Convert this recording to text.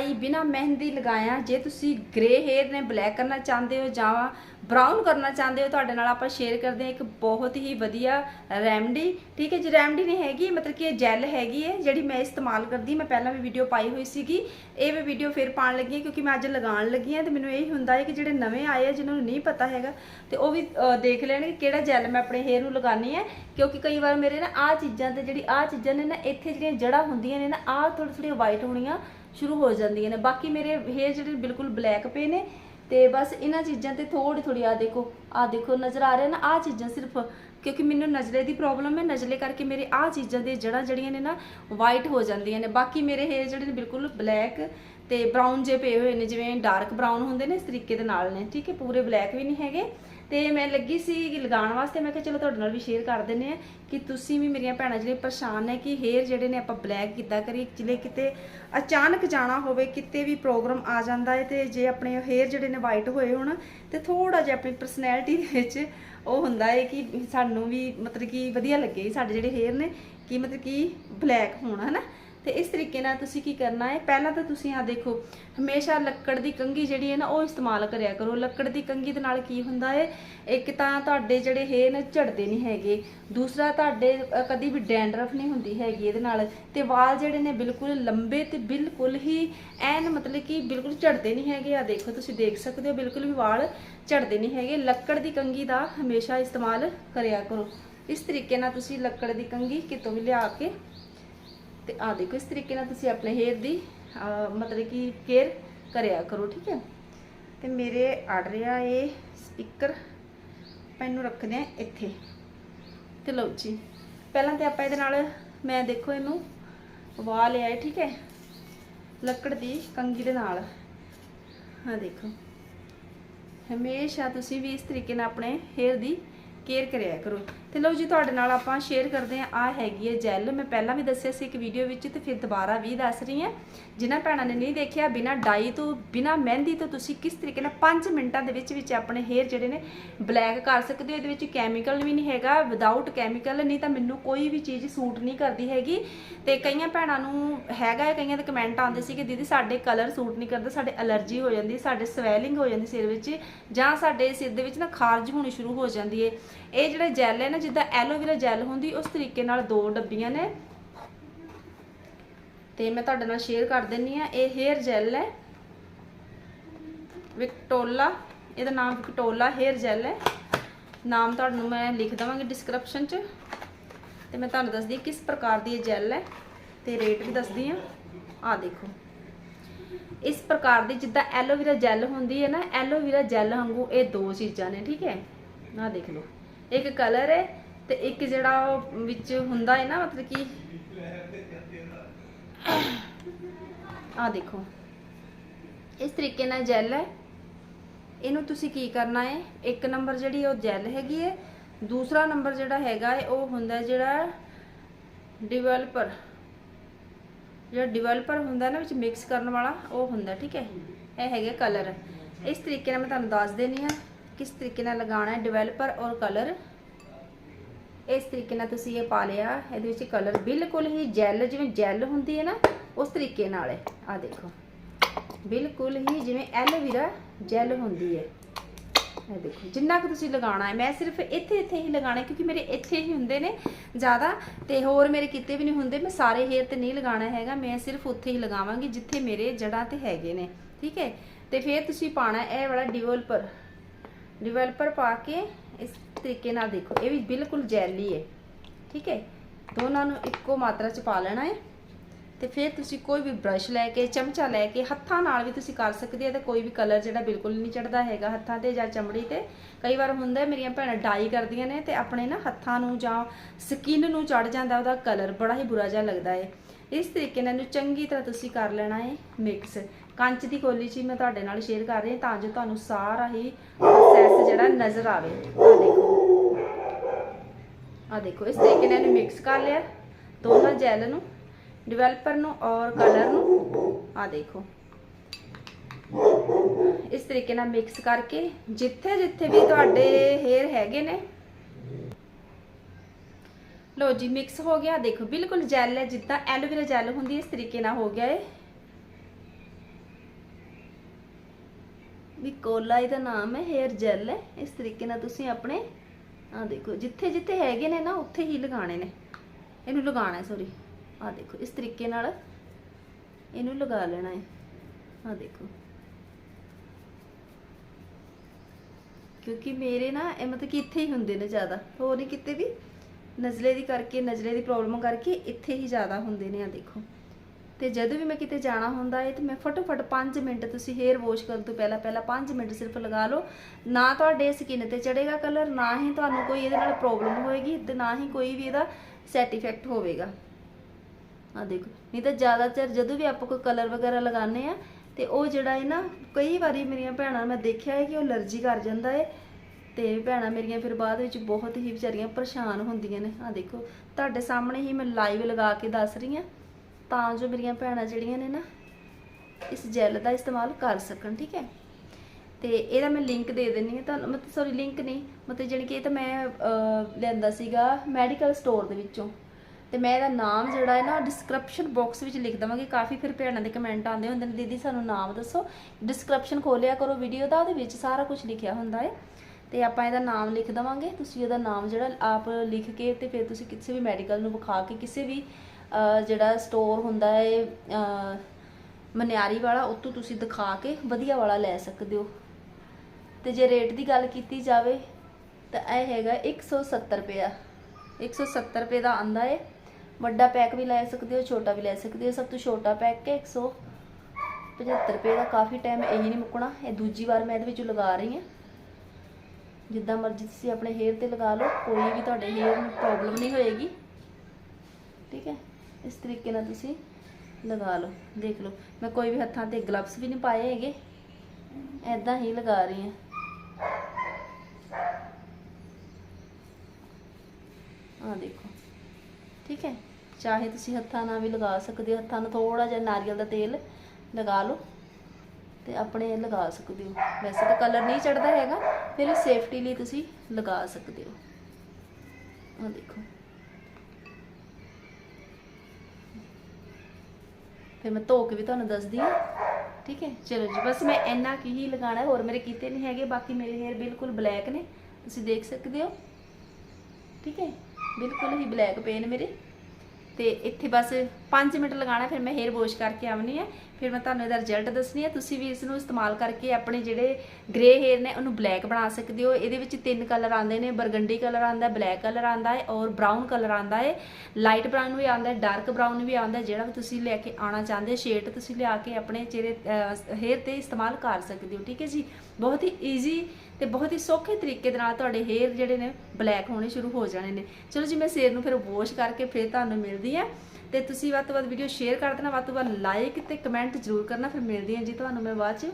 ਲਾਈ ਬਿਨਾ ਮਹਿੰਦੀ ਲਗਾਇਆ। ਜੇ ਤੁਸੀਂ ਗ੍ਰੇ ਹੇਅਰ ਨੇ ਬਲੈਕ ਕਰਨਾ ਚਾਹੁੰਦੇ ਹੋ ਜਾਂ ਬਰਾਊਨ ਕਰਨਾ ਚਾਹੁੰਦੇ ਹੋ, ਤੁਹਾਡੇ ਨਾਲ ਆਪਾਂ ਸ਼ੇਅਰ ਕਰਦੇ ਹਾਂ ਇੱਕ ਬਹੁਤ ਹੀ ਵਧੀਆ ਰੈਮਡੀ ਠੀਕ ਹੈ ਜੀ ਰੈਮਡੀ ਨਹੀਂ ਹੈਗੀ, ਮਤਲਬ ਕਿ ਇਹ ਜੈਲ ਹੈਗੀ ਹੈ, ਜਿਹੜੀ ਮੈਂ ਇਸਤੇਮਾਲ ਕਰਦੀ। ਮੈਂ ਪਹਿਲਾਂ ਵੀ ਵੀਡੀਓ ਪਾਈ ਹੋਈ ਸੀਗੀ। ਇਹ ਮੈਂ ਵੀਡੀਓ ਫਿਰ ਪਾਉਣ ਲੱਗੀ ਹਾਂ ਕਿਉਂਕਿ ਮੈਂ ਅੱਜ ਲਗਾਉਣ ਲੱਗੀ ਹਾਂ ਤੇ ਮੈਨੂੰ ਇਹ ਹੁੰਦਾ ਹੈ ਕਿ ਜਿਹੜੇ ਨਵੇਂ ਆਏ ਆ, ਜਿਨ੍ਹਾਂ ਨੂੰ ਨਹੀਂ ਪਤਾ ਹੈਗਾ, ਤੇ ਉਹ ਵੀ ਦੇਖ ਲੈਣ ਕਿ ਕਿਹੜਾ ਜੈਲ ਮੈਂ ਆਪਣੇ ਹੇਅਰ ਨੂੰ ਲਗਾਉਣੀ ਹੈ। ਕਿਉਂਕਿ ਕਈ ਵਾਰ ਮੇਰੇ ਨਾ ਆਹ ਚੀਜ਼ਾਂ ਤੇ ਜਿਹੜੀ ਆਹ ਚੀਜ਼ਾਂ ਨੇ ਨਾ, ਇੱਥੇ ਜਿਹੜੀਆਂ ਜੜ੍ਹਾਂ ਹੁੰਦੀਆਂ ਨੇ ਨਾ, ਆਹ ਥੋੜੀ ਥੋੜ੍ਹੀਆਂ ਵਾਈਟ ਹੋਣੀਆਂ। ਸ਼ੁਰੂ ਹੋ ਜਾਂਦੀਆਂ ਨੇ। ਬਾਕੀ ਮੇਰੇ ਹੇਅਰ ਜਿਹੜੇ ਬਿਲਕੁਲ ਬਲੈਕ ਪਏ ਨੇ ਤੇ ਬਸ ਇਹਨਾਂ ਚੀਜ਼ਾਂ ਤੇ ਥੋੜੀ ਥੋੜੀ ਆ ਦੇਖੋ ਆ ਦੇਖੋ, ਨਜ਼ਰ ਆ ਰਿਹਾ ਨਾ ਆ ਚੀਜ਼ਾਂ ਸਿਰਫ, ਕਿਉਂਕਿ ਮੈਨੂੰ ਨਜ਼ਲੇ ਦੀ ਪ੍ਰੋਬਲਮ ਹੈ ਨਜ਼ਲੇ ਕਰਕੇ ਮੇਰੇ ਆ ਚੀਜ਼ਾਂ ਦੇ ਜੜ੍ਹਾਂ ਜਿਹੜੀਆਂ ਨੇ ਨਾ ਵਾਈਟ ਹੋ ਜਾਂਦੀਆਂ ਨੇ। ਬਾਕੀ ਮੇਰੇ ਹੇਅਰ ਜਿਹੜੇ ਨੇ ਬਿਲਕੁਲ ਬਲੈਕ ਤੇ ਬਰਾਊਨ ਜੇ ਪਏ ਹੋਏ ਨੇ, ਜਿਵੇਂ ਡਾਰਕ ਬਰਾਊਨ ਹੁੰਦੇ ਨੇ ਇਸ ਤਰੀਕੇ ਦੇ ਨਾਲ ਨੇ, ਠੀਕ ਹੈ, ਪੂਰੇ ਬਲੈਕ ਵੀ ਨਹੀਂ ਹੈਗੇ। ਤੇ ਮੈਂ ਲੱਗੀ ਸੀ ਲਗਾਉਣ ਵਾਸਤੇ, ਮੈਂ ਕਿਹਾ ਚਲੋ ਤੁਹਾਡੇ ਨਾਲ ਵੀ ਸ਼ੇਅਰ ਕਰ ਦਿੰਨੇ ਆ ਕਿ ਤੁਸੀਂ ਵੀ ਮੇਰੀਆਂ ਭੈਣਾਂ ਜਿਹੜੇ ਪਰੇਸ਼ਾਨ ਨੇ ਕਿ ਹੇਅਰ ਜਿਹੜੇ ਨੇ ਆਪਾਂ ਬਲੈਕ ਕਿੱਦਾਂ ਕਰੀਏ ਜਿਲੇ ਕਿਤੇ ਅਚਾਨਕ ਜਾਣਾ ਹੋਵੇ, ਕਿਤੇ ਵੀ ਪ੍ਰੋਗਰਾਮ ਆ ਜਾਂਦਾ ਹੈ ਤੇ ਜੇ ਆਪਣੇ ਹੇਅਰ ਜਿਹੜੇ ਨੇ ਵਾਈਟ ਹੋਏ ਹੋਣ, ਤੇ ਥੋੜਾ ਜਿਹਾ ਆਪਣੀ ਪਰਸਨੈਲਿਟੀ ਦੇ ਵਿੱਚ ਉਹ ਹੁੰਦਾ ਹੈ ਕਿ ਸਾਨੂੰ ਵੀ ਮਤਲਬ ਕਿ ਵਧੀਆ ਲੱਗੇ ਸਾਡੇ ਜਿਹੜੇ ਹੇਅਰ ਨੇ, ਕਿ ਮਤਲਬ ਕਿ ਬਲੈਕ ਹੋਣ, ਹਨਾ? ਤੇ ਇਸ ਤਰੀਕੇ ਨਾਲ ਤੁਸੀਂ ਕੀ ਕਰਨਾ ਹੈ? ਪਹਿਲਾਂ ਤਾਂ ਤੁਸੀਂ ਆ ਦੇਖੋ ਹਮੇਸ਼ਾ ਲੱਕੜ ਦੀ ਕੰਘੀ ਜਿਹੜੀ ਹੈ ਨਾ ਉਹ ਇਸਤੇਮਾਲ ਕਰਿਆ ਕਰੋ। ਲੱਕੜ ਦੀ ਕੰਘੀ ਦੇ ਨਾਲ ਕੀ ਹੁੰਦਾ ਹੈ? ਇੱਕ ਤਾਂ ਤੁਹਾਡੇ ਜਿਹੜੇ ਹੈ ਨੇ ਝੜਦੇ ਨਹੀਂ ਹੈਗੇ। ਦੂਸਰਾ ਤੁਹਾਡੇ ਅ, ਕਦੀ ਵੀ ਡੈਂਡਰਫ ਨਹੀਂ ਹੁੰਦੀ ਹੈਗੀ ਇਹਦੇ ਨਾਲ। ਤੇ ਵਾਲ ਜਿਹੜੇ ਨੇ ਬਿਲਕੁਲ ਲੰਬੇ ਤੇ ਬਿਲਕੁਲ ਹੀ ਐਨ ਮਤਲਬ ਕਿ ਬਿਲਕੁਲ ਝੜਦੇ ਨਹੀਂ ਹੈਗੇ। ਆ ਦੇਖੋ ਤੁਸੀਂ ਦੇਖ ਸਕਦੇ ਹੋ ਬਿਲਕੁਲ ਵੀ ਵਾਲ ਝੜਦੇ ਨਹੀਂ ਹੈਗੇ। ਲੱਕੜ ਦੀ ਕੰਘੀ ਦਾ ਹਮੇਸ਼ਾ ਇਸਤੇਮਾਲ ਕਰਿਆ ਕਰੋ। ਇਸ ਤਰੀਕੇ ਨਾਲ ਤੁਸੀਂ ਲੱਕੜ ਦੀ ਕੰਘੀ ਕਿਤੋਂ ਵੀ ਲਿਆ ਕੇ ਤੇ ਆ ਦੇਖੋ, ਇਸ ਤਰੀਕੇ ਨਾਲ ਤੁਸੀਂ ਆਪਣੇ ਹੇਅਰ ਦੀ ਮਤਲਬ ਕਿ ਕੇਅਰ ਕਰਿਆ ਕਰੋ, ਠੀਕ ਹੈ? ਤੇ ਮੇਰੇ ਅੜ ਆ ਇਹ ਸਪੀਕਰ ਆਪਾਂ ਇਹਨੂੰ ਰੱਖਦੇ ਆ ਇੱਥੇ। ਤੇ ਲਓ ਜੀ, ਪਹਿਲਾਂ ਤੇ ਆਪਾਂ ਇਹਦੇ ਨਾਲ, ਮੈਂ ਦੇਖੋ ਇਹਨੂੰ ਵਾ ਲਿਆ ਹੈ, ਠੀਕ ਹੈ? ਲੱਕੜ ਦੀ ਕੰਗੀ ਦੇ ਨਾਲ। ਹਾਂ ਦੇਖੋ, ਹਮੇਸ਼ਾ ਤੁਸੀਂ ਵੀ ਇਸ ਤਰੀਕੇ ਨਾਲ ਆਪਣੇ ਹੇਅਰ ਦੀ ਕੇਅਰ ਕਰਿਆ ਕਰੋ। ਤੇ ਲਓ ਜੀ, ਤੁਹਾਡੇ ਨਾਲ ਆਪਾਂ ਸ਼ੇਅਰ ਕਰਦੇ ਹਾਂ। ਆ ਹੈਗੀ ਹੈ ਜੈਲ ਮੈਂ ਪਹਿਲਾਂ ਵੀ ਦੱਸਿਆ ਸੀ ਇੱਕ ਵੀਡੀਓ ਵਿੱਚ ਤੇ ਫਿਰ ਦੁਬਾਰਾ ਵੀ ਦੱਸ ਰਹੀ ਹਾਂ। ਜਿਨ੍ਹਾਂ ਭੈਣਾਂ ਨੇ ਨਹੀਂ ਦੇਖਿਆ, ਬਿਨਾ ਡਾਈ ਤੋਂ, ਬਿਨਾ ਮਹਿੰਦੀ ਤੋਂ ਤੁਸੀਂ ਕਿਸ ਤਰੀਕੇ ਨਾਲ 5 ਮਿੰਟਾਂ ਦੇ ਵਿੱਚ ਵਿੱਚ ਆਪਣੇ ਹੇਅਰ ਜਿਹੜੇ ਨੇ ਬਲੈਕ ਕਰ ਸਕਦੇ ਹੋ। ਇਹਦੇ ਵਿੱਚ ਕੈਮੀਕਲ ਵੀ ਨਹੀਂ ਹੈਗਾ। ਵਿਦਆਊਟ ਕੈਮੀਕਲ ਨਹੀਂ ਤਾਂ ਮੈਨੂੰ ਕੋਈ ਵੀ ਚੀਜ਼ ਸੂਟ ਨਹੀਂ ਕਰਦੀ ਹੈਗੀ। ਤੇ ਕਈਆਂ ਭੈਣਾਂ ਨੂੰ ਹੈਗਾ ਹੈ, ਕਈਆਂ ਦੇ ਕਮੈਂਟ ਆਉਂਦੇ ਸੀ ਕਿ ਦੀਦੀ, ਸਾਡੇ ਕਲਰ ਸੂਟ ਨਹੀਂ ਕਰਦਾ, ਸਾਡੇ ਅਲਰਜੀ ਹੋ ਜਾਂਦੀ, ਸਾਡੇ ਸਵੈਲਿੰਗ ਹੋ ਜਾਂਦੀ ਸਿਰ ਵਿੱਚ, ਜਾਂ ਸਾਡੇ ਸਿਰ ਦੇ ਵਿੱਚ ਨਾ ਖਾਰਜ ਹੋਣੀ ਸ਼ੁਰੂ ਹੋ ਜਾਂਦੀ ਹੈ ਇਹ ਜਿਹੜਾ ਜੈਲ ਹੈ ਨਾ, ਜਿੱਦਾਂ ਐਲੋਵੇਰਾ ਜੈਲ ਹੁੰਦੀ, ਉਸ ਤਰੀਕੇ ਨਾਲ ਦੋ ਡੱਬੀਆਂ ਨੇ। ਤੇ ਮੈਂ ਤੁਹਾਡੇ ਨਾਲ ਸ਼ੇਅਰ ਕਰ ਦਿੰਨੀ ਆ, ਇਹ ਹੇਅਰ ਜੈਲ ਹੈ। ਵਿਕਟੋਲਾ ਇਹਦਾ ਨਾਮ ਵਿਕਟੋਲਾ ਹੇਅਰ ਜੈਲ ਹੈ। ਨਾਮ ਤੁਹਾਨੂੰ ਮੈਂ ਲਿਖ ਦਵਾਂਗੀ ਡਿਸਕ੍ਰਿਪਸ਼ਨ 'ਚ। ਤੇ ਮੈਂ ਤੁਹਾਨੂੰ ਦੱਸਦੀ ਕਿਸ ਪ੍ਰਕਾਰ ਦੀ ਇਹ ਜੈਲ ਹੈ, ਤੇ ਰੇਟ ਵੀ ਦੱਸਦੀ ਆ ਆ ਦੇਖੋ। ਇਸ ਪ੍ਰਕਾਰ ਦੀ ਜਿੱਦਾਂ ਐਲੋਵੇਰਾ ਜੈਲ ਹੁੰਦੀ ਹੈ ਨਾ ਐਲੋਵੇਰਾ ਜੈਲ ਵਾਂਗੂ ਇਹ ਦੋ ਚੀਜ਼ਾਂ ਨੇ, ਠੀਕ ਹੈ? ਆਹ ਦੇਖ ਲਓ। ਇੱਕ ਕਲਰ ਹੈ ਤੇ ਇੱਕ ਜਿਹੜਾ ਉਹ ਵਿੱਚ ਹੁੰਦਾ ਹੈ ਨਾ, ਮਤਲਬ ਕਿ ਆ ਦੇਖੋ। ਇਸ ਤਰੀਕੇ ਨਾਲ ਜੈਲ ਹੈ। ਇਹਨੂੰ ਤੁਸੀਂ ਕੀ ਕਰਨਾ ਹੈ? ਇੱਕ ਨੰਬਰ ਜਿਹੜੀ ਉਹ ਜੈਲ ਹੈਗੀ ਹੈ, ਦੂਸਰਾ ਨੰਬਰ ਜਿਹੜਾ ਹੈਗਾ ਹੈ, ਉਹ ਹੁੰਦਾ ਜਿਹੜਾ ਡਿਵੈਲਪਰ ਜਿਹੜਾ ਡਿਵੈਲਪਰ ਹੁੰਦਾ ਨਾ, ਵਿੱਚ ਮਿਕਸ ਕਰਨ ਵਾਲਾ, ਉਹ ਹੁੰਦਾ, ਠੀਕ ਹੈ। ਇਹ ਹੈਗੇ ਕਲਰ ਇਸ ਤਰੀਕੇ ਨਾਲ ਮੈਂ ਤੁਹਾਨੂੰ ਦੱਸ ਦੇਣੀ ਆ ਕਿਸ ਤਰੀਕੇ ਨਾਲ ਲਗਾਉਣਾ ਹੈ ਡਿਵੈਲਪਰ ਔਰ ਕਲਰ ਇਸ ਤਰੀਕੇ ਨਾਲ ਤੁਸੀਂ ਇਹ ਪਾ ਲਿਆ, ਇਹਦੇ ਵਿੱਚ ਕਲਰ ਬਿਲਕੁਲ ਹੀ ਜੈਲ ਜਿਵੇਂ ਜੈਲ ਹੁੰਦੀ ਹੈ ਨਾ, ਉਸ ਤਰੀਕੇ ਨਾਲ ਹੈ। ਆ ਦੇਖੋ। ਬਿਲਕੁਲ ਹੀ ਜਿਵੇਂ ਐਲੋਵੇਰਾ ਜੈਲ ਹੁੰਦੀ ਹੈ। ਇਹ ਦੇਖੋ, ਜਿੰਨਾ ਕੁ ਤੁਸੀਂ ਲਗਾਉਣਾ ਹੈ, ਮੈਂ ਸਿਰਫ ਇੱਥੇ ਇੱਥੇ ਹੀ ਲਗਾਉਣਾ ਕਿਉਂਕਿ ਮੇਰੇ ਇੱਥੇ ਹੀ ਹੁੰਦੇ ਨੇ ਜ਼ਿਆਦਾ, ਤੇ ਹੋਰ ਮੇਰੇ ਕਿਤੇ ਵੀ ਨਹੀਂ ਹੁੰਦੇ, ਮੈਂ ਸਾਰੇ ਹੇਅਰ ਤੇ ਨਹੀਂ ਲਗਾਉਣਾ ਹੈਗਾ, ਮੈਂ ਸਿਰਫ ਉੱਥੇ ਹੀ ਲਗਾਵਾਂਗੀ, ਜਿੱਥੇ ਮੇਰੇ ਜੜ੍ਹਾਂ ਤੇ ਹੈਗੇ ਨੇ। ਠੀਕ ਹੈ? ਤੇ ਫਿਰ ਤੁਸੀਂ ਪਾਣਾ ਇਹ ਵਾਲਾ ਡਿਵੈਲਪਰ ਡਿਵੈਲਪਰ ਪਾ ਕੇ ਇਸ ਤਰੀਕੇ ਨਾਲ ਦੇਖੋ, ਇਹ ਵੀ ਬਿਲਕੁਲ ਜੈਲੀ ਹੈ। ਠੀਕ ਹੈ? ਦੋਨਾਂ ਨੂੰ ਇੱਕੋ ਮਾਤਰਾ ਚ ਪਾ ਲੈਣਾ ਹੈ। ਤੇ ਫਿਰ ਤੁਸੀਂ ਕੋਈ ਵੀ ਬ੍ਰਸ਼ ਲੈ ਕੇ, ਚਮਚਾ ਲੈ ਕੇ, ਹੱਥਾਂ ਨਾਲ ਵੀ ਤੁਸੀਂ ਕਰ ਸਕਦੇ ਹੋ ਤੇ ਕੋਈ ਵੀ ਕਲਰ ਜਿਹੜਾ ਬਿਲਕੁਲ ਨਹੀਂ ਚੜਦਾ ਹੈਗਾ ਹੱਥਾਂ ਤੇ ਜਾਂ ਚਮੜੀ ਤੇ। ਕਈ ਵਾਰ ਹੁੰਦਾ ਮੇਰੀਆਂ ਭੈਣਾਂ ਡਾਈ ਕਰਦੀਆਂ ਨੇ ਤੇ ਆਪਣੇ ਨਾ ਹੱਥਾਂ ਨੂੰ ਜਾਂ ਸਕਿਨ ਨੂੰ ਚੜ ਜਾਂਦਾ ਉਹਦਾ ਕਲਰ ਬੜਾ ਹੀ ਬੁਰਾ ਜਿਹਾ ਲੱਗਦਾ ਹੈ ਇਸ ਤਰੀਕੇ ਨਾਲ ਇਹਨੂੰ ਚੰਗੀ ਤਰ੍ਹਾਂ ਤੁਸੀਂ ਕਰ ਲੈਣਾ ਹੈ ਮਿਕਸ ਕੰਚ ਦੀ ਕੋਲੀ 'ਚ ਮੈਂ ਤੁਹਾਡੇ ਨਾਲ ਸ਼ੇਅਰ ਕਰ ਰਹੀ ਹਾਂ ਤਾਂ ਜੋ ਤੁਹਾਨੂੰ ਸਾਰਾ ਹੀ ਪ੍ਰੋਸੈਸ ਜਿਹੜਾ ਨਜ਼ਰ ਆਵੇ। ਆ ਦੇਖੋ। ਆ ਦੇਖੋ, ਇਸ ਤਰੀਕੇ ਨਾਲ ਇਹਨੂੰ ਮਿਕਸ ਕਰ ਲਿਆ। ਦੋਨਾਂ ਜੈਲ ਨੂੰ ਡਿਵੈਲਪਰ ਨੂੰ ਔਰ ਕਲਰ ਨੂੰ। ਆ ਦੇਖੋ। ਇਸ ਤਰੀਕੇ ਨਾਲ ਮਿਕਸ ਕਰਕੇ, ਜਿੱਥੇ ਜਿੱਥੇ ਵੀ ਤੁਹਾਡੇ ਹੇਅਰ ਹੈਗੇ ਨੇ। ਲੋ ਜੀ ਮਿਕਸ ਹੋ ਗਿਆ। ਦੇਖੋ, ਬਿਲਕੁਲ ਜੈਲ ਹੈ, ਜਿੱਦਾਂ ਐਲੋਵੇਰਾ ਜੈਲ ਹੁੰਦੀ ਇਸ ਤਰੀਕੇ ਨਾਲ ਹੋ ਗਿਆ ਏ ਵੀ ਕੋਲਾ ਇਹਦਾ ਨਾਮ ਹੈ ਹੇਅਰ ਜੈਲ ਹੈ। ਇਸ ਤਰੀਕੇ ਨਾਲ ਤੁਸੀਂ ਆਪਣੇ ਆ ਦੇਖੋ, ਜਿੱਥੇ ਜਿੱਥੇ ਹੈਗੇ ਨੇ ਨਾ, ਉੱਥੇ ਹੀ ਲਗਾਣੇ ਨੇ। ਇਹਨੂੰ ਲਗਾਉਣਾ ਸੌਰੀ ਆ ਦੇਖੋ, ਇਸ ਤਰੀਕੇ ਨਾਲ ਇਹਨੂੰ ਲਗਾ ਲੈਣਾ ਹੈ। ਆ ਦੇਖੋ। ਕਿਉਂਕਿ ਮੇਰੇ ਨਾ ਇਹ ਮਤਲਬ ਕਿ ਇੱਥੇ ਹੀ ਹੁੰਦੇ ਨੇ ਜ਼ਿਆਦਾ। ਹੋਰ ਨਹੀਂ ਕਿਤੇ ਵੀ ਨਜ਼ਲੇ ਦੀ ਕਰਕੇ, ਨਜ਼ਲੇ ਦੀ ਪ੍ਰੋਬਲਮ ਕਰਕੇ ਇੱਥੇ ਹੀ ਜ਼ਿਆਦਾ ਹੁੰਦੇ ਨੇ, ਆ ਦੇਖੋ। ਤੇ ਜਦੋਂ ਵੀ ਮੈਂ ਕਿਤੇ ਜਾਣਾ ਹੁੰਦਾ ਹੈ, ਤੇ ਮੈਂ ਫਟਾਫਟ 5 ਮਿੰਟ ਤੁਸੀਂ ਹੇਅਰ ਵਾਸ਼ ਕਰਨ ਤੋਂ ਪਹਿਲਾਂ ਪਹਿਲਾਂ 5 ਮਿੰਟ ਸਿਰਫ ਲਗਾ ਲਓ। ਨਾ ਤੁਹਾਡੇ ਸਕਿਨ ਤੇ ਚੜੇਗਾ ਕਲਰ ਨਾ ਹੀ ਤੁਹਾਨੂੰ ਕੋਈ ਇਹਦੇ ਨਾਲ ਪ੍ਰੋਬਲਮ ਹੋਏਗੀ ਤੇ ਨਾ ਹੀ ਕੋਈ ਵੀ ਇਹਦਾ ਸਾਈਡ ਇਫੈਕਟ ਹੋਵੇਗਾ। ਆ ਦੇਖੋ ਨਹੀਂ ਤਾਂ ਜ਼ਿਆਦਾਤਰ ਜਦੋਂ ਵੀ ਆਪਾਂ ਕੋਈ ਕਲਰ ਵਗੈਰਾ ਲਗਾਉਂਦੇ ਆ ਤੇ ਉਹ ਜਿਹੜਾ ਹੈ ਨਾ ਕਈ ਵਾਰੀ ਮੇਰੀਆਂ ਭੈਣਾਂ ਨੂੰ ਮੈਂ ਦੇਖਿਆ ਹੈ ਕਿ ਉਹ ਅਲਰਜੀ ਕਰ ਜਾਂਦਾ ਹੈ ਤੇ ਭੈਣਾਂ ਮੇਰੀਆਂ ਫਿਰ ਬਾਅਦ ਵਿੱਚ ਬਹੁਤ ਹੀ ਵਿਚਾਰੀਆਂ ਪਰੇਸ਼ਾਨ ਹੁੰਦੀਆਂ ਨੇ। ਆ ਦੇਖੋ ਤੁਹਾਡੇ ਸਾਹਮਣੇ ਹੀ ਮੈਂ ਲਾਈਵ ਲਗਾ ਕੇ ਦੱਸ ਰਹੀ ਹਾਂ ਤਾਂ ਜੋ ਮੇਰੀਆਂ ਭੈਣਾਂ ਜਿਹੜੀਆਂ ਨੇ ਨਾ ਇਸ ਜੈਲ ਦਾ ਇਸਤੇਮਾਲ ਕਰ ਸਕਣ ਠੀਕ ਹੈ? ਤੇ ਇਹਦਾ ਮੈਂ ਲਿੰਕ ਦੇ ਦਿੰਨੀ ਹਾਂ ਤੁਹਾਨੂੰ ਮਤਲਬ ਸੌਰੀ ਲਿੰਕ ਨਹੀਂ ਮਤਲਬ ਜਾਣੀ ਕਿ ਇਹ ਤਾਂ ਮੈਂ ਅਹ, ਲਿਆਂਦਾ ਸੀਗਾ ਮੈਡੀਕਲ ਸਟੋਰ ਦੇ ਵਿੱਚੋਂ। ਤੇ ਮੈਂ ਇਹਦਾ ਨਾਮ ਜਿਹੜਾ ਹੈ ਨਾ ਡਿਸਕ੍ਰਿਪਸ਼ਨ ਬਾਕਸ ਵਿੱਚ ਲਿਖ ਦਵਾਂਗੀ। ਕਾਫੀ ਫਿਰ ਭੈਣਾਂ ਦੇ ਕਮੈਂਟ ਆਉਂਦੇ ਹੁੰਦੇ ਨੇ, ਦੀਦੀ, ਸਾਨੂੰ ਨਾਮ ਦੱਸੋ। ਡਿਸਕ੍ਰਿਪਸ਼ਨ ਖੋਲਿਆ ਕਰੋ ਵੀਡੀਓ ਦਾ, ਉਹਦੇ ਵਿੱਚ ਸਾਰਾ ਕੁਝ ਲਿਖਿਆ ਹੁੰਦਾ ਹੈ। ਤੇ ਆਪਾਂ ਇਹਦਾ ਨਾਮ ਲਿਖ ਦਵਾਂਗੇ। ਤੁਸੀਂ ਇਹਦਾ ਨਾਮ ਜਿਹੜਾ ਆਪ ਲਿਖ ਕੇ ਤੇ ਫਿਰ ਤੁਸੀਂ ਕਿਸੇ ਵੀ ਮੈਡੀਕਲ ਨੂੰ ਵਿਖਾ ਕੇ ਕਿਸੇ ਵੀ ਜਿਹੜਾ ਸਟੋਰ ਹੁੰਦਾ ਹੈ ਮਨਿਆਰੀ ਵਾਲਾ ਉਤੋਂ ਤੁਸੀਂ ਦਿਖਾ ਕੇ ਵਧੀਆ ਵਾਲਾ ਲੈ ਸਕਦੇ ਹੋ। ਤੇ ਜੇ ਰੇਟ ਦੀ ਗੱਲ ਕੀਤੀ ਜਾਵੇ ਤਾਂ ਇਹ ਹੈਗਾ 170 ਰੁਪਇਆ। 170 ਰੁਪਏ ਦਾ ਆਂਦਾ ਹੈ। ਵੱਡਾ ਪੈਕ ਵੀ ਲੈ ਸਕਦੇ ਹੋ, ਛੋਟਾ ਵੀ ਲੈ ਸਕਦੇ ਹੋ, ਸਭ ਤੋਂ ਛੋਟਾ ਪੈਕ ਹੈ 175 ਰੁਪਏ ਦਾ ਕਾਫੀ ਟਾਈਮ ਇਹੀ ਨਹੀਂ ਮੁੱਕਣਾ। ਇਹ ਦੂਜੀ ਵਾਰ ਮੈਂ ਇਹਦੇ ਵਿੱਚ ਲਗਾ ਰਹੀ ਹਾਂ। ਜਿੱਦਾਂ ਮਰਜ਼ੀ ਤੁਸੀਂ ਆਪਣੇ ਹੇਅਰ ਤੇ ਲਗਾ ਲਓ, ਕੋਈ ਵੀ ਤੁਹਾਡੇ ਹੇਅਰ ਨੂੰ ਪ੍ਰੋਬਲਮ ਨਹੀਂ ਹੋਏਗੀ। ਠੀਕ ਹੈ? ਇਸ ਤਰੀਕੇ ਨਾਲ ਤੁਸੀਂ ਲਗਾ ਲਓ, ਦੇਖ ਲਓ। ਮੈਂ ਕੋਈ ਵੀ ਹੱਥਾਂ ਤੇ ਗਲਵਸ ਵੀ ਨਹੀਂ ਪਾਏ ਹੈਗੇ। ਐਦਾਂ ਹੀ ਲਗਾ ਰਹੀ ਹਾਂ। ਆ ਦੇਖੋ। ਠੀਕ ਹੈ? ਚਾਹੇ ਤੁਸੀਂ ਹੱਥਾਂ ਨਾਲ ਵੀ ਲਗਾ ਸਕਦੇ ਹੋ, ਹੱਥਾਂ ਨੂੰ ਥੋੜਾ ਜਿਹਾ ਨਾਰੀਅਲ ਦਾ ਤੇਲ ਲਗਾ ਲਓ ਤੇ ਆਪਣੇ ਲਗਾ ਸਕਦੇ ਹੋ। ਵੈਸੇ ਤਾਂ ਕਲਰ ਨਹੀਂ ਚੜਦਾ ਹੈਗਾ, ਫਿਰ ਸੇਫਟੀ ਲਈ ਤੁਸੀਂ ਲਗਾ ਸਕਦੇ ਹੋ। ਆ ਦੇਖੋ। ਫਿਰ ਮੈਂ ਧੋ ਕੇ ਵੀ ਤੁਹਾਨੂੰ ਦੱਸਦੀ ਹਾਂ। ਠੀਕ ਹੈ? ਚਲੋ ਜੀ, ਬਸ ਮੈਂ ਇੰਨਾ ਕੀ ਹੀ ਲਗਾਣਾ ਹੋਰ ਮੇਰੇ ਕੀਤੇ ਨਹੀਂ ਹੈਗੇ, ਬਾਕੀ ਮੇਰੇ ਹੇਅਰ ਬਿਲਕੁਲ ਬਲੈਕ ਨੇ। ਤੁਸੀਂ ਦੇਖ ਸਕਦੇ ਹੋ। ਠੀਕ ਹੈ? ਬਿਲਕੁਲ ਹੀ ਬਲੈਕ ਪਏ ਨੇ ਮੇਰੇ। ਤੇ ਇੱਥੇ ਬਸ 5 ਮਿੰਟ ਲਗਾਣਾ ਫਿਰ ਮੈਂ ਹੇਅਰ ਵਾਸ਼ ਕਰਕੇ ਆਉਣੀ ਹੈ। ਫਿਰ ਮੈਂ ਤੁਹਾਨੂੰ ਇਹਦਾ ਰਿਜ਼ਲਟ ਦੱਸਣੀ ਹੈ। ਤੁਸੀਂ ਵੀ ਇਸ ਨੂੰ ਇਸਤੇਮਾਲ ਕਰਕੇ ਆਪਣੇ ਜਿਹੜੇ ਗ੍ਰੇ ਹੇਅਰ ਨੇ, ਉਹਨੂੰ ਬਲੈਕ ਬਣਾ ਸਕਦੇ ਹੋ। ਇਹਦੇ ਵਿੱਚ ਤਿੰਨ ਕਲਰ ਆਉਂਦੇ ਨੇ। ਬਰਗੰਡੀ ਕਲਰ ਆਉਂਦਾ ਬਲੈਕ ਕਲਰ ਆਉਂਦਾ ਹੈ ਔਰ ਬ੍ਰਾਊਨ ਕਲਰ ਆਉਂਦਾ ਹੈ। ਲਾਈਟ ਬ੍ਰਾਊਨ ਵੀ ਆਉਂਦਾ ਹੈ ਡਾਰਕ ਬ੍ਰਾਊਨ ਵੀ ਆਉਂਦਾ ਜਿਹੜਾ ਵੀ ਤੁਸੀਂ ਲੈ ਕੇ ਆਉਣਾ ਚਾਹੁੰਦੇ ਸ਼ੇਡ ਤੁਸੀਂ ਲਿਆ ਕੇ ਆਪਣੇ ਚਿਹਰੇ ਹੇਅਰ ਤੇ ਇਸਤੇਮਾਲ ਕਰ ਸਕਦੇ ਹੋ। ਠੀਕ ਹੈ ਜੀ? ਬਹੁਤ ਹੀ ਈਜ਼ੀ ਤੇ ਬਹੁਤ ਹੀ ਸੌਖੇ ਤਰੀਕੇ ਦੇ ਨਾਲ ਤੁਹਾਡੇ ਹੇਅਰ ਜਿਹੜੇ ਨੇ ਬਲੈਕ ਹੋਣੇ ਸ਼ੁਰੂ ਹੋ ਜਾਣੇ ਨੇ। ਚਲੋ ਜੀ, ਮੈਂ ਸਿਰ ਨੂੰ ਫਿਰ ਵਾਸ਼ ਕਰਕੇ ਫਿਰ ਤੁਹਾਨੂੰ ਮਿਲਦੀ ਆ ਤੇ ਤੁਸੀਂ ਵੱਧ ਤੋਂ ਵੱਧ ਵੀਡੀਓ ਸ਼ੇਅਰ ਕਰ ਦੇਣਾ, ਵੱਧ ਤੋਂ ਵੱਧ ਲਾਈਕ ਤੇ ਕਮੈਂਟ ਜ਼ਰੂਰ ਕਰਨਾ, ਫਿਰ ਮਿਲਦੀ ਹਾਂ ਜੀ ਤੁਹਾਨੂੰ ਮੈਂ ਬਾਅਦ ਚ।